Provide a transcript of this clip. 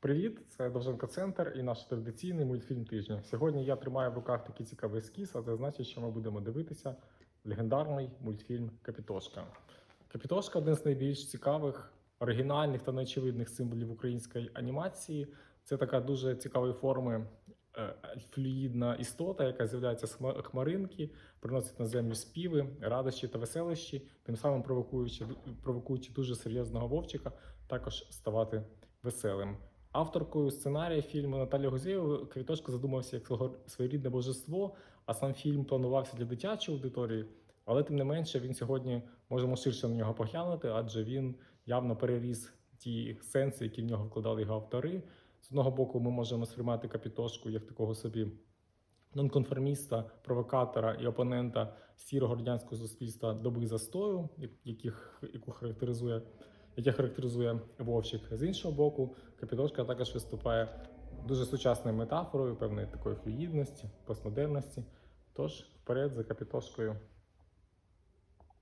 Привіт, це Довженко Центр і наш традиційний мультфільм тижня. Сьогодні я тримаю в руках такий цікавий ескіз, а це значить, що ми будемо дивитися легендарний мультфільм Капітошка. Капітошка один з найбільш цікавих, оригінальних та неочевидних символів української анімації. Це така дуже цікавої форми е, флюїдна істота, яка з'являється з хмаринки, приносить на землю співи, радощі та веселощі, тим самим провокуючи, провокуючи дуже серйозного вовчика також ставати веселим. Авторкою сценарія фільму Наталія Гузєєва Квітошка задумався як свого- своєрідне божество, а сам фільм планувався для дитячої аудиторії. Але тим не менше він сьогодні можемо ширше на нього поглянути, адже він явно переріс ті сенси, які в нього вкладали його автори. З одного боку, ми можемо сприймати капітошку як такого собі нонконформіста, провокатора і опонента сірого радянського суспільства доби застою, яких, яку характеризує, яке характеризує Вовчик. З іншого боку, капітошка також виступає дуже сучасною метафорою певної такої флюїдності, постмодерності. Тож вперед за капітошкою.